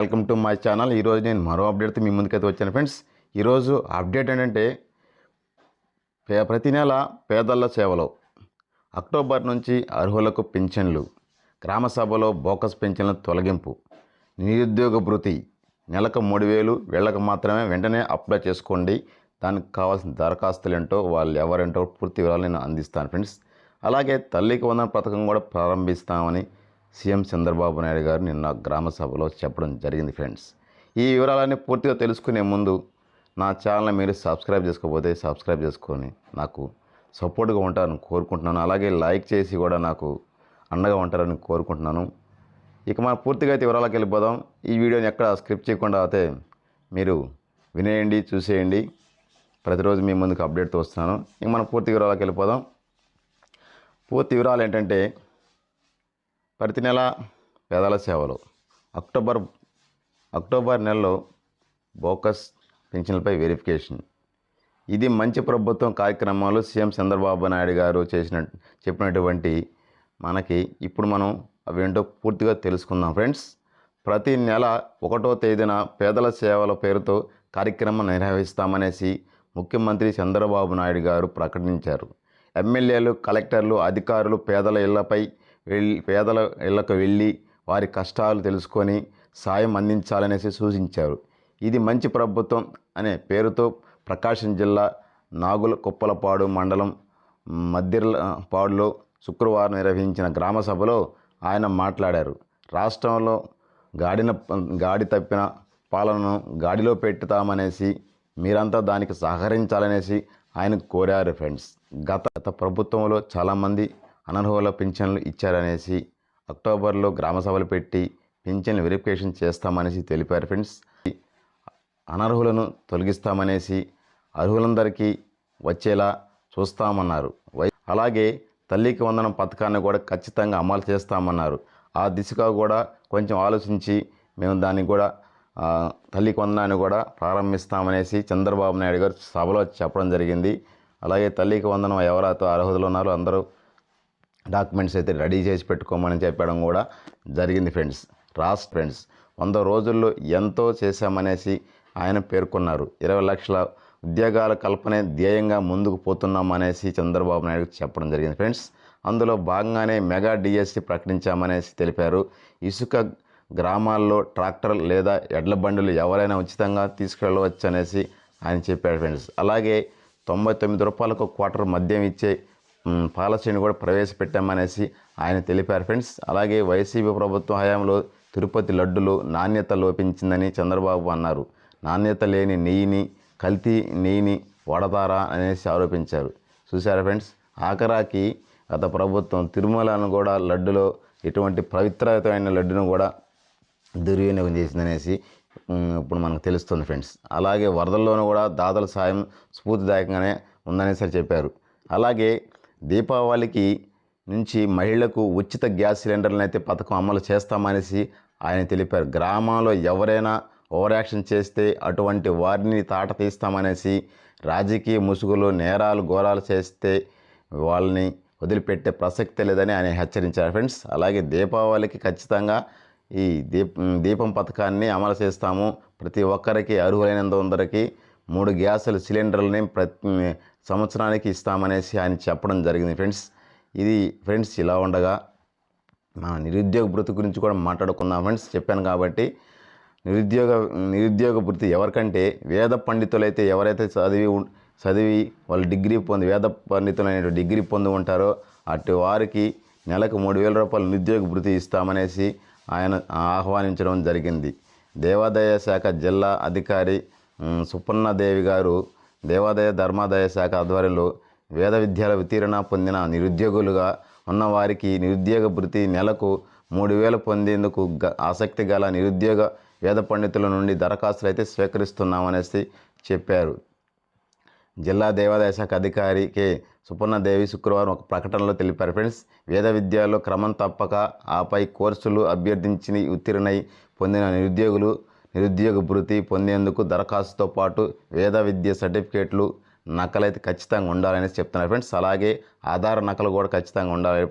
Welcome to my channel. ఈరోజు నేను మరో అప్డేట్తో మీ ముందుకైతే వచ్చాను ఫ్రెండ్స్. ఈరోజు అప్డేట్ ఏంటంటే పే- ప్రతి నెల పేదల సేవలో అక్టోబర్ నుంచి అర్హులకు పింఛన్లు గ్రామ సభలో బోకస్ పింఛన్ల తొలగింపు నిరుద్యోగ భృతి నెలకు మూడు వేలు వీళ్ళకు మాత్రమే వెంటనే అప్లై చేసుకోండి. దానికి కావాల్సిన దరఖాస్తులు ఏంటో వాళ్ళు ఎవరేంటో పూర్తి వివరాలు నేను అందిస్తాను ఫ్రెండ్స్. అలాగే తల్లికి వందన పథకం కూడా ప్రారంభిస్తామని సీఎం చంద్రబాబు నాయుడు గారు నిన్న గ్రామ సభలో చెప్పడం జరిగింది ఫ్రెండ్స్. ఈ వివరాలన్నీ పూర్తిగా తెలుసుకునే ముందు నా ఛానల్ మీరు సబ్స్క్రైబ్ చేసుకోకపోతే సబ్స్క్రైబ్ చేసుకొని నాకు సపోర్ట్గా ఉంటారని కోరుకుంటున్నాను. అలాగే లైక్ చేసి కూడా నాకు అండగా ఉంటారని కోరుకుంటున్నాను. ఇక మనం పూర్తిగా అయితే వివరాలకు వెళ్ళిపోదాం. ఈ వీడియోని ఎక్కడ స్క్రిప్ట్ చేయకుండా అయితే మీరు వినేయండి చూసేయండి. ప్రతిరోజు మీ ముందుకు అప్డేట్తో వస్తున్నాను. ఇక మనం పూర్తి వివరాలకు వెళ్ళిపోదాం. పూర్తి వివరాలు ఏంటంటే ప్రతి నెల పేదల సేవలు. అక్టోబర్ అక్టోబర్ నెలలో బోకస్ పెన్షన్లపై వెరిఫికేషన్. ఇది మంచి ప్రభుత్వం కార్యక్రమాలు సీఎం చంద్రబాబు నాయుడు గారు చేసిన చెప్పినటువంటి మనకి ఇప్పుడు మనం అవేంటో పూర్తిగా తెలుసుకుందాం ఫ్రెండ్స్. ప్రతి నెల ఒకటో తేదీన పేదల సేవల పేరుతో కార్యక్రమం నిర్వహిస్తామనేసి ముఖ్యమంత్రి చంద్రబాబు నాయుడు గారు ప్రకటించారు. ఎమ్మెల్యేలు కలెక్టర్లు అధికారులు పేదల ఇళ్ళపై వెళ్ళి పేదల ఇళ్ళకు వెళ్ళి వారి కష్టాలు తెలుసుకొని సాయం అందించాలనేసి సూచించారు. ఇది మంచి ప్రభుత్వం అనే పేరుతో ప్రకాశం జిల్లా నాగుల కుప్పలపాడు మండలం మద్దిర్లపాడులో శుక్రవారం నిర్వహించిన గ్రామ సభలో ఆయన మాట్లాడారు. రాష్ట్రంలో గాడిన గాడి తప్పిన పాలనను గాడిలో పెట్టుతామనేసి మీరంతా దానికి సహకరించాలనేసి ఆయన కోరారు ఫ్రెండ్స్. గత గత ప్రభుత్వంలో చాలామంది అనర్హుల పింఛన్లు ఇచ్చారనేసి అక్టోబర్లో గ్రామ సభలు పెట్టి పింఛన్లు వెరిఫికేషన్ చేస్తామనేసి తెలిపారు ఫ్రెండ్స్. అనర్హులను తొలగిస్తామనేసి అర్హులందరికీ వచ్చేలా చూస్తామన్నారు. వై- అలాగే తల్లికి వందనం పథకాన్ని కూడా ఖచ్చితంగా అమలు చేస్తామన్నారు. ఆ దిశగా కూడా కొంచెం ఆలోచించి మేము దాన్ని కూడా తల్లికి వందనాన్ని కూడా ప్రారంభిస్తామనేసి చంద్రబాబు నాయుడు గారు సభలో చెప్పడం జరిగింది. అలాగే తల్లికి వందనం ఎవరైతే అర్హతలు ఉన్నారో అందరూ డాక్యుమెంట్స్ అయితే రెడీ చేసి పెట్టుకోమని చెప్పడం కూడా జరిగింది ఫ్రెండ్స్. రాస్ట్ ఫ్రెండ్స్ వంద రోజుల్లో ఎంతో చేశామనేసి ఆయన పేర్కొన్నారు. ఇరవై లక్షల ఉద్యోగాల కల్పనే ధ్యేయంగా ముందుకు పోతున్నామనేసి చంద్రబాబు నాయుడు చెప్పడం జరిగింది ఫ్రెండ్స్. అందులో భాగంగానే మెగా డిఎస్సి ప్రకటించామనేసి తెలిపారు. ఇసుక గ్రామాల్లో ట్రాక్టర్ లేదా ఎడ్ల బండులు ఎవరైనా ఉచితంగా తీసుకెళ్ళవచ్చు అనేసి ఆయన చెప్పాడు ఫ్రెండ్స్. అలాగే తొంభై తొమ్మిది రూపాయలకు క్వార్టర్ మద్యం ఇచ్చే పాలసీని కూడా ప్రవేశపెట్టామనేసి ఆయన తెలిపారు. ఫ్రెండ్స్ అలాగే వైసీపీ ప్రభుత్వం హయాంలో తిరుపతి లడ్డులు నాణ్యత లోపించిందని చంద్రబాబు అన్నారు. నాణ్యత లేని నెయ్యిని కల్తీ నెయ్యిని వాడతారా అనేసి ఆరోపించారు. చూసారా ఫ్రెండ్స్ ఆఖరాకి గత ప్రభుత్వం తిరుమలను కూడా లడ్డులో ఎటువంటి పవిత్రమైన లడ్డును కూడా దుర్వినియోగం చేసిందనేసి ఇప్పుడు మనకు తెలుస్తుంది ఫ్రెండ్స్. అలాగే వరదల్లోనూ కూడా దాతల సాయం స్ఫూర్తిదాయకంగానే ఉందనేసి చెప్పారు. అలాగే దీపావళికి నుంచి మహిళలకు ఉచిత గ్యాస్ సిలిండర్లను అయితే పథకం అమలు చేస్తామనేసి ఆయన తెలిపారు. గ్రామాల్లో ఎవరైనా ఓవర్ యాక్షన్ చేస్తే అటువంటి వారిని తాట తీస్తామనేసి రాజకీయ ముసుగులు నేరాలు ఘోరాలు చేస్తే వాళ్ళని వదిలిపెట్టే ప్రసక్తే లేదని ఆయన హెచ్చరించారు. ఫ్రెండ్స్ అలాగే దీపావళికి ఖచ్చితంగా ఈ దీప దీపం పథకాన్ని అమలు చేస్తాము. ప్రతి ఒక్కరికి అర్హులైనంత అందరికీ మూడు గ్యాసుల సిలిండర్లని ప్రతి సంవత్సరానికి ఇస్తామనేసి ఆయన చెప్పడం జరిగింది ఫ్రెండ్స్. ఇది ఫ్రెండ్స్ ఇలా ఉండగా మన నిరుద్యోగ భృతి గురించి కూడా మాట్లాడుకుందాం ఫ్రెండ్స్. చెప్పాను కాబట్టి నిరుద్యోగ నిరుద్యోగ భృతి ఎవరికంటే వేద పండితులైతే ఎవరైతే చదివి చదివి వాళ్ళు డిగ్రీ పొంది వేద పండితులు అనే డిగ్రీ పొంది ఉంటారో అటు వారికి నెలకు మూడు వేల రూపాయలు నిరుద్యోగ భృతి ఇస్తామనేసి ఆయన ఆహ్వానించడం జరిగింది. దేవాదాయ శాఖ జిల్లా అధికారి సుపర్ణదేవి గారు దేవాదాయ ధర్మాదాయ శాఖ ఆధ్వర్యంలో వేద విద్యల వితీర్ణ పొందిన నిరుద్యోగులుగా ఉన్నవారికి నిరుద్యోగ భృతి నెలకు మూడు వేలు పొందేందుకు గ- ఆసక్తి గల నిరుద్యోగ వేద పండితుల నుండి దరఖాస్తులు అయితే స్వీకరిస్తున్నామనేసి చెప్పారు. జిల్లా దేవాదాయ శాఖ అధికారి కె. సుపర్ణదేవి శుక్రవారం ఒక ప్రకటనలో తెలిపారు. ఫ్రెండ్స్ వేద విద్యలో క్రమం తప్పక ఆపై కోర్సులు అభ్యర్థించి ఉత్తీర్ణై పొందిన నిరుద్యోగులు నిరుద్యోగ భృతి పొందేందుకు దరఖాస్తుతో పాటు వేద విద్య సర్టిఫికేట్లు నకలైతే ఖచ్చితంగా ఉండాలని చెప్తున్నారు ఫ్రెండ్స్. అలాగే ఆధార్ నకలు కూడా ఖచ్చితంగా ఉండాలని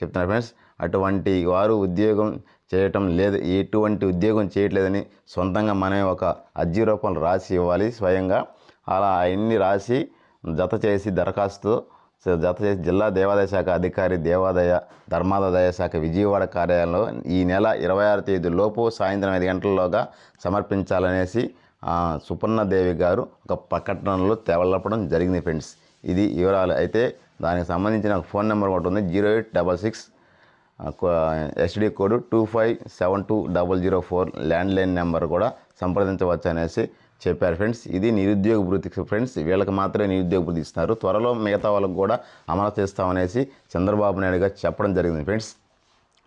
చెప్తున్నారు ఫ్రెండ్స్. అటువంటి వారు ఉద్యోగం చేయటం లేదు ఎటువంటి ఉద్యోగం చేయట్లేదని సొంతంగా మనమే ఒక అర్జీ రూపంలో రాసి ఇవ్వాలి స్వయంగా. అలా అవన్నీ రాసి జత చేసి దరఖాస్తు జత చేసి జిల్లా దేవాదాయ శాఖ అధికారి దేవాదాయ ధర్మాదాయ శాఖ విజయవాడ కార్యాలయంలో ఈ నెల ఇరవై ఆరు తేదీలోపు సాయంత్రం ఐదు గంటల్లోగా సమర్పించాలనేసి సుపర్ణదేవి గారు ఒక ప్రకటనలో తెలపడం జరిగింది ఫ్రెండ్స్. ఇది వివరాలు అయితే దానికి సంబంధించిన ఫోన్ నెంబర్ ఒకటి ఉంది zero eight double six STD code two five seven two double zero four landline number కూడా సంప్రదించవచ్చు అనేసి చెప్పారు ఫ్రెండ్స్. ఇది నిరుద్యోగ వృత్తి ఫ్రెండ్స్. వీళ్ళకి మాత్రమే నిరుద్యోగ వృత్తి ఇస్తున్నారు త్వరలో మిగతా వాళ్ళకు కూడా అమలు చేస్తామనేసి చంద్రబాబు నాయుడు గారు చెప్పడం జరిగింది ఫ్రెండ్స్.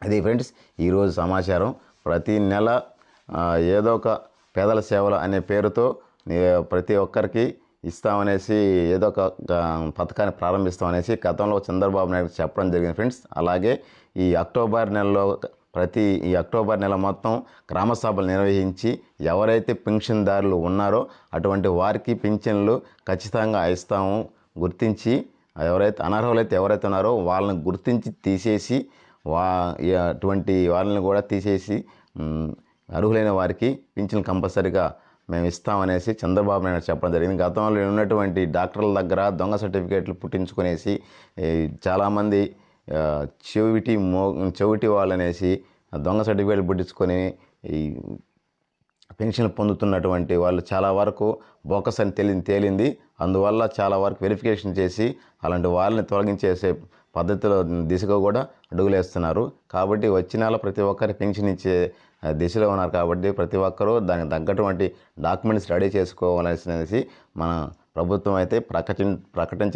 అది ఫ్రెండ్స్ ఈరోజు సమాచారం. ప్రతి నెల ఏదో ఒక పేదల సేవలు అనే పేరుతో ప్రతి ఒక్కరికి ఇస్తామనేసి ఏదో ఒక పథకాన్ని ప్రారంభిస్తామనేసి గతంలో చంద్రబాబు నాయుడు చెప్పడం జరిగింది ఫ్రెండ్స్. అలాగే ఈ అక్టోబర్ నెలలో ప్రతి ఈ అక్టోబర్ నెల మొత్తం గ్రామ సభలు నిర్వహించి ఎవరైతే పెన్షన్దారులు ఉన్నారో అటువంటి వారికి పింఛన్లు ఖచ్చితంగా ఇస్తాము. గుర్తించి ఎవరైతే అనర్హులైతే ఎవరైతే ఉన్నారో వాళ్ళని గుర్తించి తీసేసి వా అటువంటి వాళ్ళని కూడా తీసేసి అర్హులైన వారికి పింఛన్ కంపల్సరిగా మేము ఇస్తామనేసి చంద్రబాబు నాయుడు చెప్పడం జరిగింది. గతంలో ఉన్నటువంటి డాక్టర్ల దగ్గర దొంగ సర్టిఫికేట్లు పుట్టించుకునేసి చాలామంది చెవిటి మో చెవిటి వాళ్ళనేసి దొంగ సర్టిఫికేట్లు పుట్టించుకొని ఈ పెన్షన్ పొందుతున్నటువంటి వాళ్ళు చాలా వరకు బోకస్ అని తేలి తేలింది. అందువల్ల చాలా వరకు వెరిఫికేషన్ చేసి అలాంటి వాళ్ళని తొలగించేసే పద్ధతిలో దిశగా కూడా అడుగులేస్తున్నారు. కాబట్టి వచ్చిన ప్రతి ఒక్కరి పెన్షన్ ఇచ్చే దిశలో ఉన్నారు కాబట్టి ప్రతి ఒక్కరూ దానికి తగ్గటువంటి డాక్యుమెంట్స్ రెడీ చేసుకోవాలనేసి మన ప్రభుత్వం అయితే ప్రకటి ప్రకటించ